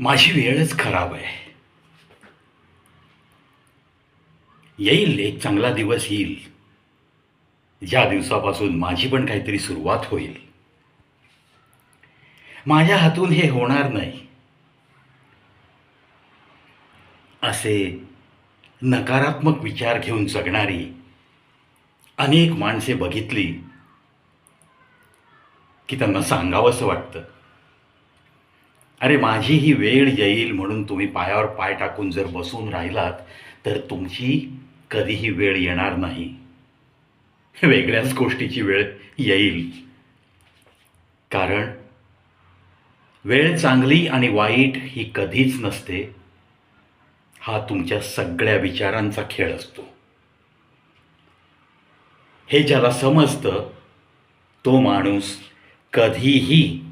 माझी वेळच खराब आहे. येईल एक चांगला दिवस येईल. ज्या दिवसापासून माझी पण काहीतरी सुरुवात होईल. माझ्या हातून हे होणार नाही. असे नकारात्मक विचार घेऊन जगणारी अनेक माणसे बघितली की त्यांना सांगावंसं वाटतं. अरे माझी ही वेळ येईल म्हणून तुम्ही पायावर पाय टाकून जर बसून राहिलात तर तुमची कधीही वेळ येणार नाही. वेगळ्याच गोष्टीची वेळ येईल. कारण वेळ चांगली आणि वाईट ही कधीच नसते. हा तुमच्या सगळ्या विचारांचा खेळ असतो. हे ज्याला समजतं तो माणूस कधीही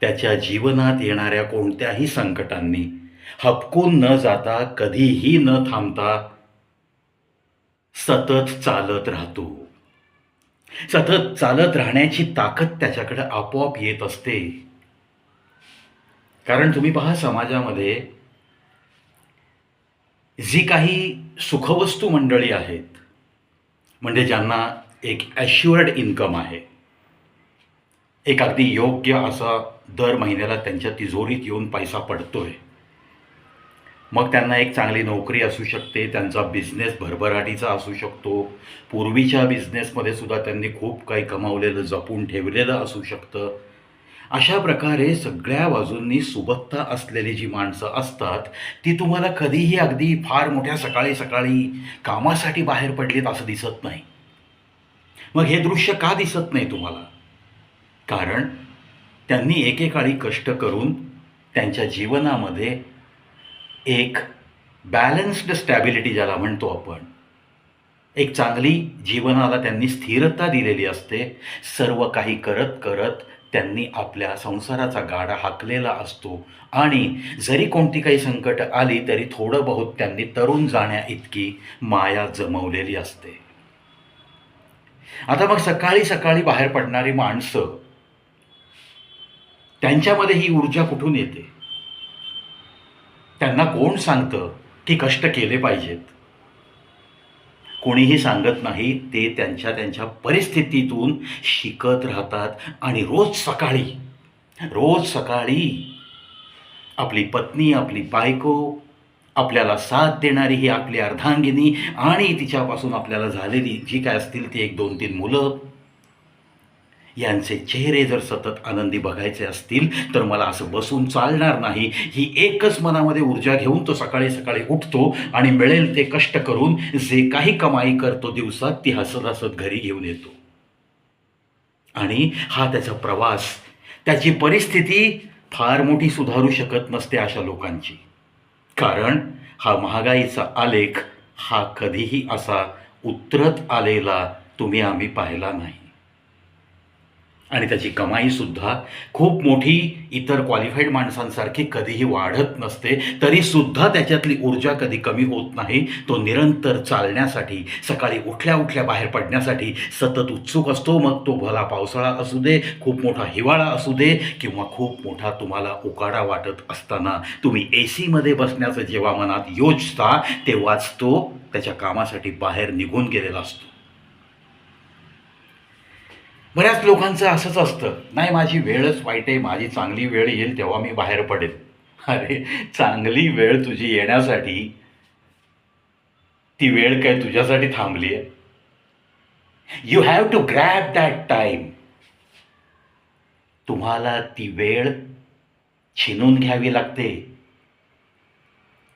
त्याच्या जीवनात येणाऱ्या कोणत्याही संकटांनी हपकून न जाता कधीही न थांबता सतत चालत राहतो. सतत चालत राहण्याची ताकद त्याच्याकडे आपोआप येत असते. कारण तुम्ही पहा समाजामध्ये जी काही सुखवस्तू मंडळी आहेत म्हणजे ज्यांना एक ॲश्युअर्ड इन्कम आहे एक अगदी योग्य असा दर महिन्याला त्यांच्या तिजोरीत येऊन पैसा पडतो आहे मग त्यांना एक चांगली नोकरी असू शकते त्यांचा बिझनेस भरभराटीचा असू शकतो. पूर्वीच्या बिझनेसमध्ये सुद्धा त्यांनी खूप काही कमावलेलं जपून ठेवलेलं असू शकतं. अशा प्रकारे सगळ्या बाजूंनी सुबत्ता असलेली जी माणसं असतात ती तुम्हाला कधीही अगदी फार मोठ्या सकाळी सकाळी कामासाठी बाहेर पडलीत असं दिसत नाही. मग हे दृश्य का दिसत नाही तुम्हाला? कारण त्यांनी एकेकाळी कष्ट करून त्यांच्या जीवनामध्ये एक बॅलन्स्ड स्टॅबिलिटी ज्याला म्हणतो आपण एक चांगली जीवनाला त्यांनी स्थिरता दिलेली असते. सर्व काही करत करत त्यांनी आपल्या संसाराचा गाडा हाकलेला असतो. आणि जरी कोणती काही संकट आली तरी थोडं बहुत त्यांनी तरुण जाण्या इतकी माया जमवलेली असते. आता मग सकाळी सकाळी बाहेर पडणारी माणसं त्यांच्यामध्ये ही ऊर्जा कुठून येते? त्यांना कोण सांगतं की कष्ट केले पाहिजेत? कोणीही सांगत नाही ते त्यांच्या त्यांच्या परिस्थितीतून शिकत राहतात आणि रोज सकाळी रोज सकाळी आपली पत्नी आपली बायको आपल्याला साथ देणारी ही आपली अर्धांगिनी आणि तिच्यापासून आपल्याला झालेली जी काय असतील ती एक दोन तीन मुलं यांचे चेहरे जर सतत आनंदी बघायचे असतील तर मला असं बसून चालणार नाही. ही एकच मनामध्ये ऊर्जा घेऊन तो सकाळी सकाळी उठतो आणि मिळेल ते कष्ट करून जे काही कमाई करतो दिवसात ती हसत हसत घरी घेऊन येतो. आणि हा त्याचा प्रवास त्याची परिस्थिती फार मोठी सुधारू शकत नसते अशा लोकांची. कारण हा महागाईचा आलेख हा कधीही असा उतरत आलेला तुम्ही आम्ही पाहिला नाही. आणि त्याची कमाईसुद्धा खूप मोठी इतर क्वालिफाईड माणसांसारखी कधीही वाढत नसते तरीसुद्धा त्याच्यातली ऊर्जा कधी कमी होत नाही. तो निरंतर चालण्यासाठी सकाळी उठल्या उठल्या बाहेर पडण्यासाठी सतत उत्सुक असतो. मग तो भला पावसाळा असू दे खूप मोठा हिवाळा असू दे किंवा खूप मोठा तुम्हाला उकाडा वाटत असताना तुम्ही ए सीमध्ये बसण्याचं जेव्हा मनात योजता तेव्हाच तो त्याच्या कामासाठी बाहेर निघून गेलेला असतो. बऱ्याच लोकांचं असंच असतं. नाही माझी वेळच वाईट आहे माझी चांगली वेळ येईल तेव्हा मी बाहेर पडेल. अरे चांगली वेळ तुझी येण्यासाठी ती वेळ काय तुझ्यासाठी थांबली आहे? You have to grab that time तुम्हाला ती वेळ छिनून घ्यावी लागते.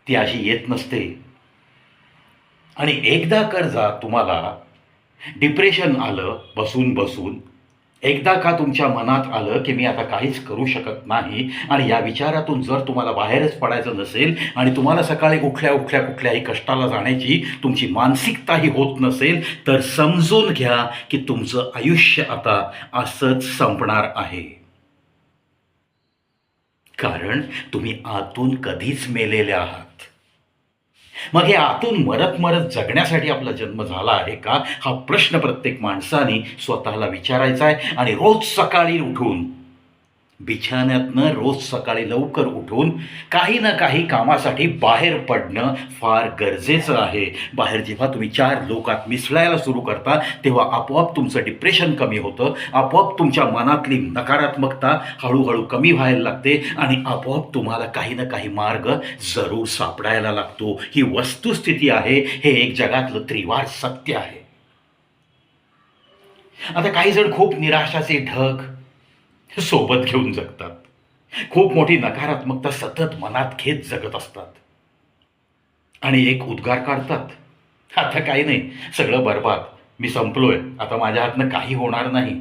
ती अशी येत नसते. आणि एकदा कर्जा तुम्हाला डिप्रेशन आलं बसून बसून. एकदा का तुमच्या मनात आलं की मी आता काहीच करू शकत नाही आणि या विचारातून जर तुम्हाला बाहेरच पडायचं नसेल आणि तुम्हाला सकाळी उठल्या उठल्या कुठल्याही कष्टाला जाण्याची तुमची मानसिकताही होत नसेल तर समजून घ्या की तुमचं आयुष्य आता असंच संपणार आहे. कारण तुम्ही आतून कधीच मेलेले आहात. मग हे आतून मरत मरत जगण्यासाठी आपला जन्म झाला आहे का? हा प्रश्न प्रत्येक माणसाने स्वतःला विचारायचा आहे आणि रोज सकाळी उठून बिछाण्यातनं रोज सकाळी लवकर उठून काही ना काही कामासाठी बाहेर पडणं फार गरजेचं आहे. बाहेर जेव्हा तुम्ही चार लोकात मिसळायला सुरू करता तेव्हा आपोआप तुमचं डिप्रेशन कमी होतं आपोआप तुमच्या मनातली नकारात्मकता हळूहळू कमी व्हायला लागते आणि आपोआप तुम्हाला काही ना काही मार्ग जरूर सापडायला लागतो. ही वस्तुस्थिती आहे हे एक जगातलं त्रिवार सत्य आहे. आता काही जण खूप निराशाचे ढग सोबत घेऊन जगतात. खूप मोठी नकारात्मकता सतत मनात घेत जगत असतात. आणि एक उद्गार काढतात. आता काही नाही सगळं बरबाद. मी संपलोय. आता माझ्या हातनं काही होणार नाही.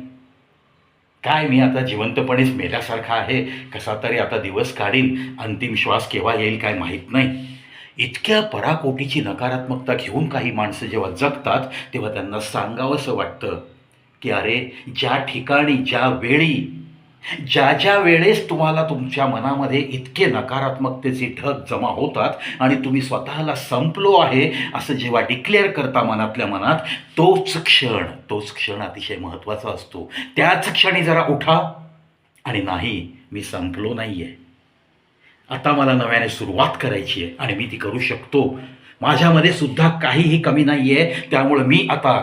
काय मी आता जिवंतपणेच मेल्यासारखा आहे? कसा तरी आता दिवस काढीन? अंतिम श्वास केव्हा येईल काय माहीत नाही. इतक्या पराकोटीची नकारात्मकता घेऊन काही माणसं जेव्हा जगतात तेव्हा त्यांना सांगावंसं वाटतं की अरे ज्या ठिकाणी ज्या वेळी ज्या ज्या वेळेस तुम्हाला तुमच्या मनामध्ये इतके नकारात्मकतेचे ढग जमा होतात आणि तुम्ही स्वतःला संपलो आहे असं जेव्हा डिक्लेअर करता मनातल्या मनात तोच क्षण तोच क्षण अतिशय महत्त्वाचा असतो. त्याच क्षणी जरा उठा आणि नाही मी संपलो नाही आहे आता मला नव्याने सुरुवात करायची आहे आणि मी ती करू शकतो. माझ्यामध्ये सुद्धा काहीही कमी नाही आहे त्यामुळे मी आता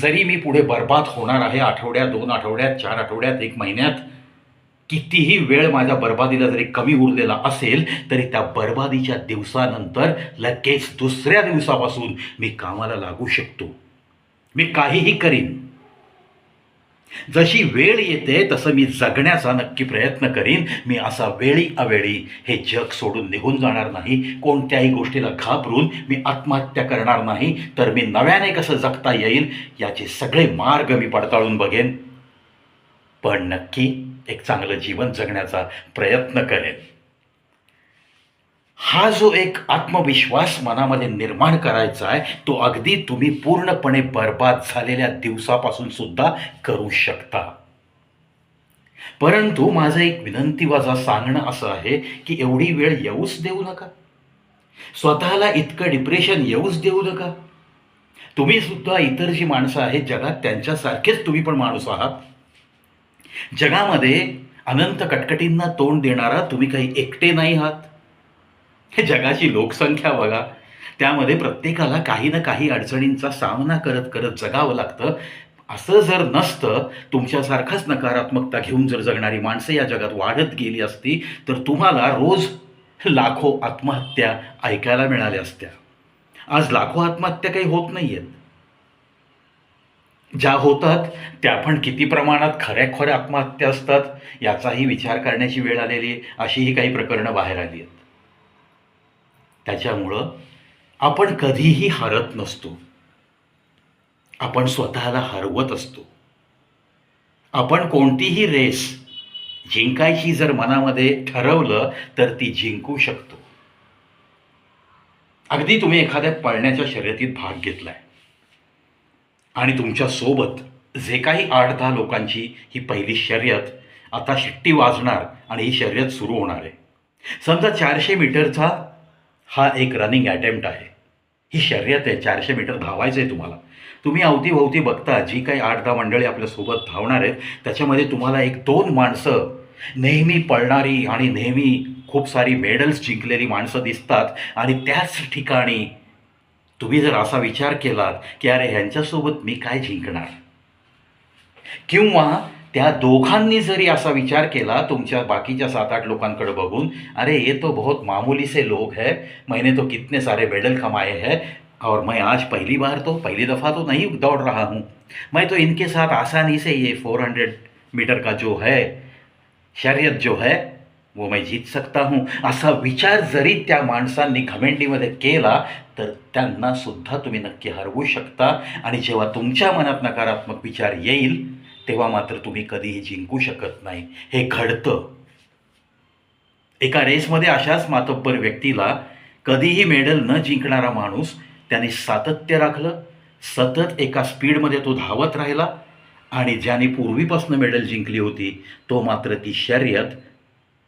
जरी मी पुढे बर्बाद होणार आहे आठवड्यात दोन आठवड्यात चार आठवड्यात एक महिन्यात कितीही वेळ माझ्या बर्बादीला जरी कमी उरलेला असेल तरी त्या बर्बादीच्या दिवसानंतर लगेच दुसऱ्या दिवसापासून मी कामाला लागू शकतो. मी काहीही करीन. जशी वेळ येते तसं मी जगण्याचा नक्की प्रयत्न करीन. मी असा वेळी अवेळी हे जग सोडून निघून जाणार नाही. कोणत्याही गोष्टीला घाबरून मी आत्महत्या करणार नाही. तर मी नव्याने कसं जगता येईल याचे सगळे मार्ग मी पडताळून बघेन. पण नक्की एक चांगलं जीवन जगण्याचा प्रयत्न करेन. हा जो एक आत्मविश्वास मनामध्ये निर्माण करायचा आहे तो अगदी तुम्ही पूर्णपणे बर्बाद झालेल्या दिवसापासून सुद्धा करू शकता. परंतु माझं एक विनंती वाजा सांगणं असं आहे की एवढी वेळ येऊच देऊ नका. स्वतःला इतकं डिप्रेशन येऊच देऊ नका. तुम्ही सुद्धा इतर जी माणसं आहेत जगात त्यांच्यासारखेच तुम्ही पण माणूस आहात. जगामध्ये अनंत कटकटींना तोंड देणारा तुम्ही काही एकटे नाही आहात. हे जगाची लोकसंख्या बघा. त्यामध्ये प्रत्येकाला काही ना काही अडचणींचा सामना करत करत जगावं लागतं. असं जर नसतं तुमच्यासारखाच नकारात्मकता घेऊन जर जगणारी माणसं या जगात वाढत गेली असती तर तुम्हाला रोज लाखो आत्महत्या ऐकायला मिळाल्या असत्या. आज लाखो आत्महत्या काही होत नाही आहेत ज्या होतात त्या पण किती प्रमाणात खऱ्याखोऱ्या आत्महत्या असतात याचाही विचार करण्याची वेळ आलेली आहे अशीही काही प्रकरणं बाहेर आली आहेत. त्याच्यामुळं आपण कधीही हरत नसतो. आपण स्वतःला हरवत असतो. आपण कोणतीही रेस जिंकायची जर मनामध्ये ठरवलं तर ती जिंकू शकतो. अगदी तुम्ही एखाद्या पळण्याच्या शर्यतीत भाग घेतलाय. आणि तुमच्यासोबत जे काही आठ दहा लोकांची ही पहिली शर्यत आता शिट्टी वाजणार आणि ही शर्यत सुरू होणार आहे. समजा चारशे मीटरचा हा एक रनिंग अटेम्प्ट आहे. ही शर्यत आहे चारशे मीटर धावायचं आहे तुम्हाला. तुम्ही अवतीभोवती बघता जी काही आठ दहा मंडळी आपल्यासोबत धावणार आहेत त्याच्यामध्ये तुम्हाला एक दोन माणसं नेहमी पळणारी आणि नेहमी खूप सारी मेडल्स जिंकलेली माणसं दिसतात आणि त्याच ठिकाणी तुम्ही जर असा विचार केलात की अरे ह्यांच्यासोबत मी काय जिंकणार? किंवा त्या दोघांनी जरी असा विचार केला तुमच्या बाकीच्या सात आठ लोकांकडे बघून अरे ये तो बहुत मामूली से लोग है मैंने तो कितने सारे मेडल कमाए हैं और मैं आज पहली बार तो पहली दफ़ा तो नहीं दौड़ रहा हूँ। मैं तो इनके साथ आसानी से ये फोर हंड्रेड मीटर का जो है शर्यत जो है वो मैं जीत सकता हूँ असा विचार जरी त्या माणसांनी घमेंडीमध्ये केला तर त्यांना सुद्धा तुम्ही नक्की हरवू शकता. आणि जेव्हा तुमच्या मनात नकारात्मक विचार येईल तेव्हा मात्र तुम्ही कधीही जिंकू शकत नाही. हे घडतं. एका रेसमध्ये अशाच मातब्बर व्यक्तीला कधीही मेडल न जिंकणारा माणूस त्याने सातत्य राखलं सतत एका स्पीडमध्ये तो धावत राहिला आणि ज्याने पूर्वीपासून मेडल जिंकली होती तो मात्र ती शर्यत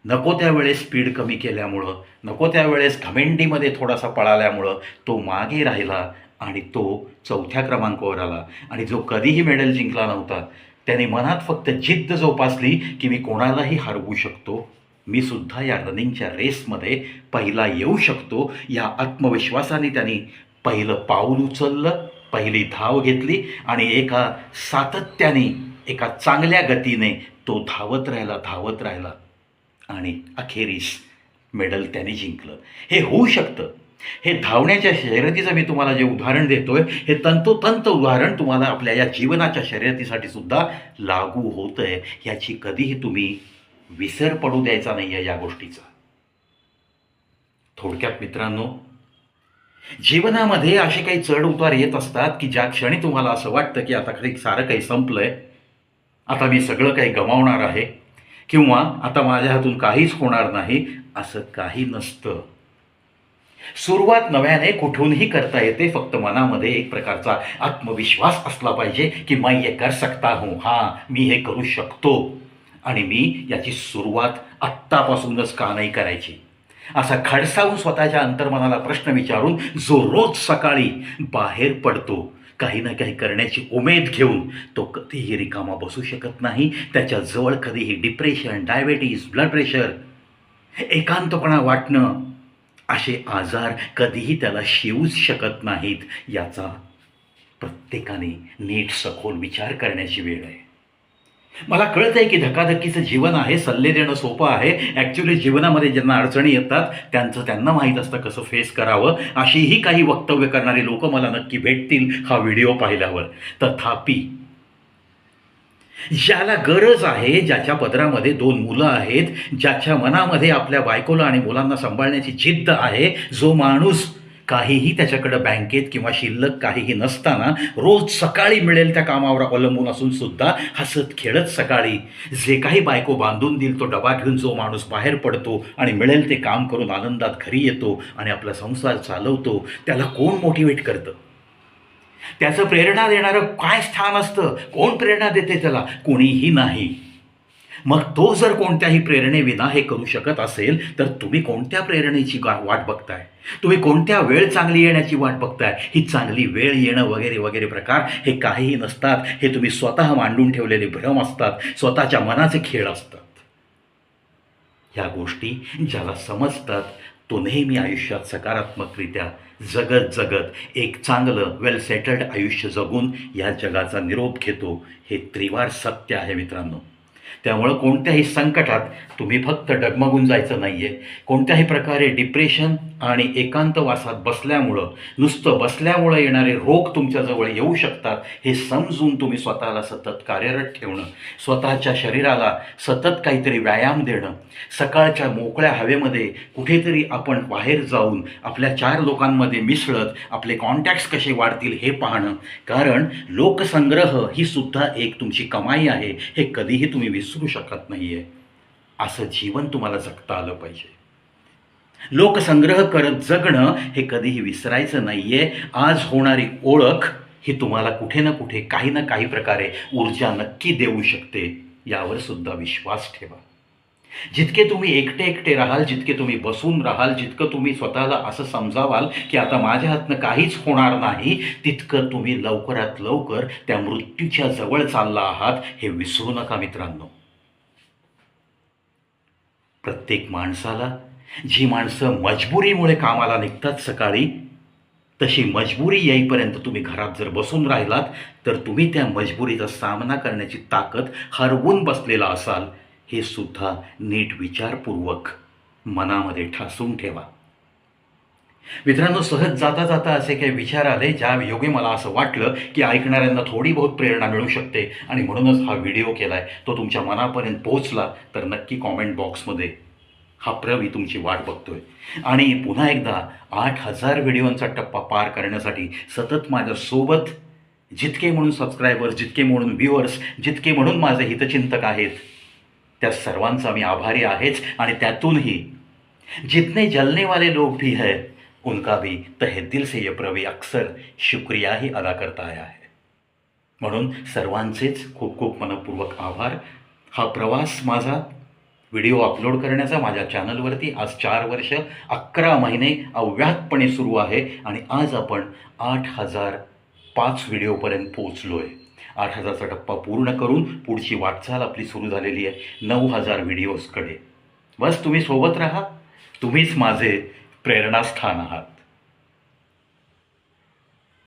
नको त्यावेळेस स्पीड कमी केल्यामुळं नको त्यावेळेस घमेंडीमध्ये थोडासा पळाल्यामुळं तो मागे राहिला आणि तो चौथ्या क्रमांकावर आला. आणि जो कधीही मेडल जिंकला नव्हता त्याने मनात फक्त जिद्द जोपासली की मी कोणालाही हरवू शकतो. मी सुद्धा या रनिंगच्या रेसमध्ये पहिला येऊ शकतो. या आत्मविश्वासाने त्यांनी पहिलं पाऊल उचललं पहिली धाव घेतली आणि एका सातत्याने एका चांगल्या गतीने तो धावत राहिला धावत राहिला. आणि अखेरीस मेडल त्याने जिंकलं. हे होऊ शकतं. हे धावण्याच्या शर्यतीचं मी तुम्हाला जे उदाहरण देतोय हे तंतोतंत उदाहरण तुम्हाला आपल्या या जीवनाच्या शर्यतीसाठी सुद्धा लागू होतं आहे याची कधीही तुम्ही विसर पडू द्यायचा नाही आहे या गोष्टीचा. थोडक्यात मित्रांनो जीवनामध्ये असे काही चढ उतार येत असतात की ज्या क्षणी तुम्हाला असं वाटतं की आता काही सारं काही संपलंय आता मी सगळं काही गमावणार आहे. किंवा आता माझ्या हातून काहीच होणार नाही असं काही नसतं. सुरुवात नव्याने कुठूनही करता येते फक्त मनामध्ये एक प्रकारचा आत्मविश्वास असला पाहिजे की मैं ये कर सकता हूँ हां मी हे करू शकतो. आणि मी याची सुरुवात आत्तापासूनच का नाही करायची? असा खडसावून स्वतःच्या अंतर्मनाला प्रश्न विचारून जो रोज सकाळी बाहेर पडतो काही ना काही करण्याची उमेद घेऊन तो कधीही रिकामा बसू शकत नाही. त्याच्याजवळ कधीही डिप्रेशन डायबेटीस ब्लड प्रेशर एकांतपणा वाटणं असे आजार कधीही त्याला शिवूच शकत नाहीत. याचा प्रत्येकाने नीट सखोल विचार करण्याची वेळ आहे. मला कळत आहे की धकाधकीचं जीवन आहे सल्ले देणं सोपं आहे. ॲक्च्युली जीवनामध्ये ज्यांना अडचणी येतात त्यांचं त्यांना माहीत असतं कसं फेस करावं. अशीही काही वक्तव्य करणारी लोक मला नक्की भेटतील हा व्हिडिओ पाहिल्यावर. तथापि ज्याला गरज आहे ज्याच्या पदरामध्ये दोन मुलं आहेत ज्याच्या मनामध्ये आपल्या बायकोला आणि मुलांना सांभाळण्याची जिद्द आहे जो माणूस काहीही त्याच्याकडं बँकेत किंवा शिल्लक काहीही नसताना रोज सकाळी मिळेल त्या कामावर अवलंबून असून सुद्धा हसत खेळत सकाळी. जे काही बायको बांधून देईल तो डबा घेऊन जो माणूस बाहेर पडतो आणि मिळेल ते काम करून आनंदात घरी येतो आणि आपला संसार चालवतो त्याला कोण मोटिवेट करतं? त्याचं प्रेरणा देणारं काय स्थान असतं? कोण प्रेरणा देते त्याला? कोणीही नाही. मग तो जर कोणत्याही प्रेरणेविना हे करू शकत असेल तर तुम्ही कोणत्या प्रेरणेची वाट बघताय? तुम्ही कोणत्या वेळ चांगली येण्याची वाट बघताय? ही चांगली वेळ येणं वगैरे वगैरे प्रकार हे काहीही नसतात. हे तुम्ही स्वतः मांडून ठेवलेले भ्रम असतात. स्वतःच्या मनाचे खेळ असतात. ह्या गोष्टी ज्याला समजतात तो नेहमी आयुष्यात सकारात्मकरित्या जगत जगत एक चांगलं वेल सेटल्ड आयुष्य जगून या जगाचा निरोप घेतो. हे त्रिवार सत्य आहे मित्रांनो. त्यामुळं कोणत्याही संकटात तुम्ही फक्त डगमगून जायचं नाही आहे कोणत्याही प्रकारे डिप्रेशन आणि एकांतवासात बसल्यामुळं नुसतं बसल्यामुळं येणारे रोग तुमच्याजवळ येऊ शकतात हे समजून तुम्ही स्वतःला सतत कार्यरत ठेवणं स्वतःच्या शरीराला सतत काहीतरी व्यायाम देणं सकाळच्या मोकळ्या हवेमध्ये कुठेतरी आपण बाहेर जाऊन आपल्या चार लोकांमध्ये मिसळत आपले कॉन्टॅक्ट्स कसे वाढतील हे पाहणं. कारण लोकसंग्रह ही सुद्धा एक तुमची कमाई आहे हे कधीही तुम्ही विसरू शकत नाही आहे असं जीवन तुम्हाला जगता आलं पाहिजे. लोकसंग्रह करत जगणं हे कधीही विसरायचं नाही आहे आज होणारी ओळख ही तुम्हाला कुठे ना कुठे काही ना काही प्रकारे ऊर्जा नक्की देऊ शकते. यावर सुद्धा विश्वास ठेवा. जितके तुम्ही एकटे एकटे राहाल जितके तुम्ही बसून राहाल जितकं तुम्ही स्वतःला असं समजावाल की आता माझ्या हातनं काहीच होणार नाही तितकं तुम्ही लवकरात लवकर त्या मृत्यूच्या जवळ चालला आहात हे विसरू नका मित्रांनो. प्रत्येक माणसाला जी माणसं मजबुरीमुळे कामाला निघतात सकाळी तशी मजबुरी येईपर्यंत तुम्ही घरात जर बसून राहिलात तर तुम्ही त्या मजबुरीचा सामना करण्याची ताकद हरवून बसलेला असाल. हे सुद्धा नीट विचारपूर्वक मनामध्ये ठासून ठेवा. मित्रांनो सहज जाता जाता असे काही विचार आले ज्या योगे मला असं वाटलं की ऐकणाऱ्यांना थोडी बहुत प्रेरणा मिळू शकते आणि म्हणूनच हा व्हिडिओ केला आहे तो तुमच्या मनापर्यंत पोहोचला तर नक्की कॉमेंट बॉक्समध्ये हा प्रवी तुमची वाट बघतोय. आणि पुन्हा एकदा आठ हजार व्हिडिओंचा टप्पा पार करण्यासाठी सतत माझ्यासोबत जितके म्हणून सबस्क्रायबर्स जितके म्हणून व्ह्युअर्स जितके म्हणून माझे हितचिंतक आहेत त्या सर्वांचा मी आभारी आहेच आणि त्यातूनही. जितने जलनेवाले लोक लोग भी है उनका भी तहे दिल से ये प्रवी अक्सर शुक्रियाही अदा करता आया है। म्हणून सर्वांचेच खूप खूप मनपूर्वक आभार. हा प्रवास माझा व्हिडिओ अपलोड करण्याचा माझ्या चॅनलवरती आज चार वर्ष अकरा महिने अव्याहतपणे सुरू आहे आणि आज आपण आठ हजार पाच व्हिडिओपर्यंत पोचलो आहे आठ हजारचा टप्पा पूर्ण करून पुढची वाटचाल आपली सुरू झालेली आहे. नऊ हजार व्हिडिओजकडे बस तुम्ही सोबत राहा. तुम्हीच माझे प्रेरणास्थान आहात.